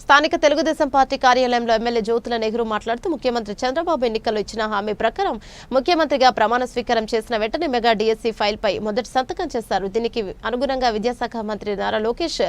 స్థానిక తెలుగుదేశం పార్టీ కార్యాలయంలో ఎమ్మెల్యే జ్యోతుల నెహ్రూ మాట్లాడుతూ ముఖ్యమంత్రి చంద్రబాబు ఎన్నికల్లో ఇచ్చిన హామీ ప్రకారం ముఖ్యమంత్రిగా ప్రమాణ స్వీకారం చేసిన వెంటనే మెగా డిఎస్సీ ఫైల్ పై మొదటి సంతకం చేశారు. దీనికి అనుగుణంగా విద్యాశాఖ మంత్రి Nara Lokesh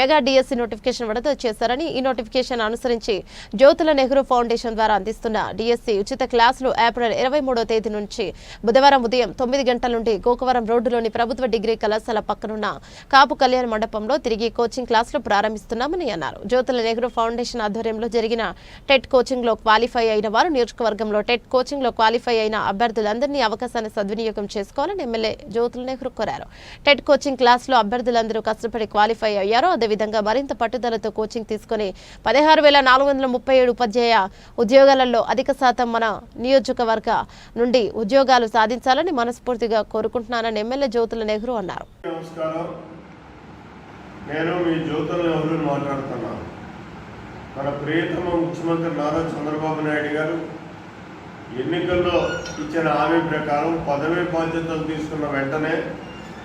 mega DSC notification విడుదల చేశారని ఈ నోటిఫికేషన్ అనుసరించి జ్యోతుల నెహ్రూ ఫౌండేషన్ ద్వారా అందిస్తున్న డిఎస్సీ ఉచిత క్లాసులు ఏప్రిల్ ఇరవై మూడో తేదీ నుంచి బుధవారం ఉదయం తొమ్మిది గంటల నుండి గోకవరం రోడ్డులోని ప్రభుత్వ డిగ్రీ కళాశాల పక్కనున్న కాపు కళ్యాణ మండపంలో తిరిగి కోచింగ్ క్లాసులు ప్రారంభిస్తున్నామని అన్నారు. జ్యోతుల నెహ్రూ ఫౌండేషన్ ఆధ్వర్యంలో జరిగిన టెట్ కోచింగ్లో క్వాలిఫై అయిన వారు నియోజకవర్గంలో టెట్ కోచింగ్లో క్వాలిఫై అయిన అభ్యర్థులందరినీ అవకాశాన్ని సద్వినియోగం చేసుకోవాలని ఎమ్మెల్యే జ్యోతుల నెహ్రూ కోరారు. టెట్ కోచింగ్ క్లాస్లో అభ్యర్థులందరూ కష్టపడి క్వాలిఫై అయ్యారో. అదేవిధంగా మరింత పట్టుదలతో కోచింగ్ తీసుకుని పదహారు వేల నాలుగు వందల ముప్పై ఏడు ఉపాధ్యాయ ఉద్యోగాలలో అధిక శాతం మన నియోజకవర్గ నుండి ఉద్యోగాలు సాధించాలని మనస్ఫూర్తిగా కోరుకుంటున్నానని ఎమ్మెల్యే జ్యోతుల నెహ్రూ అన్నారు. నమస్కారం. నేను మీ జ్యోతుల నెహ్రూని మాట్లాడుతున్నాను. మన ప్రియతమ ముఖ్యమంత్రి నారా చంద్రబాబు నాయుడు గారు ఎన్నికల్లో ఇచ్చిన హామీ ప్రకారం పదవీ బాధ్యతలు తీసుకున్న వెంటనే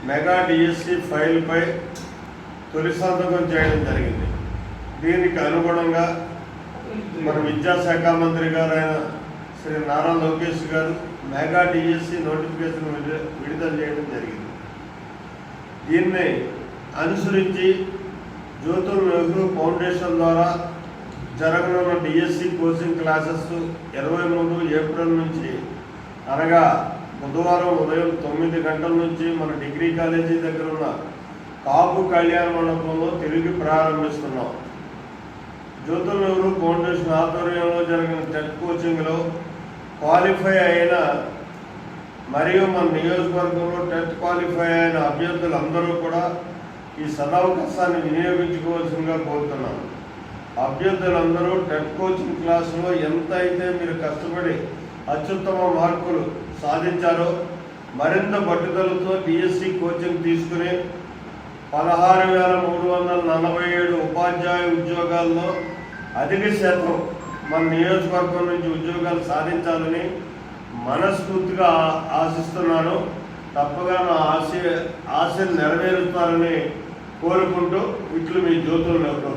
మెగా డిఎస్సి ఫైల్పై తొలి సంతకం చేయడం జరిగింది. దీనికి అనుగుణంగా మన విద్యాశాఖ మంత్రి గారు అయిన శ్రీ నారా లోకేష్ గారు మెగా డిఎస్సి నోటిఫికేషన్ విడుదల విడుదల చేయడం జరిగింది. దీన్ని అనుసరించి జ్యోతుల్ నెహ్రూ ఫౌండేషన్ ద్వారా జరగనున్న డిఎస్సి కోచింగ్ క్లాసెస్ ఇరవై మూడు ఏప్రిల్ నుంచి అనగా బుధవారం ఉదయం తొమ్మిది గంటల నుంచి మన డిగ్రీ కాలేజీ దగ్గర ఉన్న కాపు కళ్యాణ మండపంలో తిరిగి ప్రారంభిస్తున్నాం. జ్యోతుల్ నెహ్రూ ఫౌండేషన్ ఆధ్వర్యంలో జరిగిన టెట్ కోచింగ్లో క్వాలిఫై అయిన మరియు మన నియోజకవర్గంలో టెట్ క్వాలిఫై అయిన అభ్యర్థులందరూ కూడా ఈ సదవకాశాన్ని వినియోగించుకోవాల్సిందిగా కోరుతున్నాను అభ్యర్థులందరూ టెట్ కోచింగ్ క్లాసులో ఎంత అయితే మీరు కష్టపడి అత్యుత్తమ మార్కులు సాధించారో మరింత పట్టుదలతో డిఎస్సి కోచింగ్ తీసుకుని పదహారు వేల మూడు వందల నలభై ఏడు ఉపాధ్యాయ ఉద్యోగాల్లో అధిక శాతం మన నియోజకవర్గం నుంచి ఉద్యోగాలు సాధించాలని మనస్ఫూర్తిగా ఆశిస్తున్నాను. తప్పగా నా ఆశ ఆశలు నెరవేరుస్తారని కోరుకుంటూ ఇట్లు మీ జ్యోతులు నెహ్రూ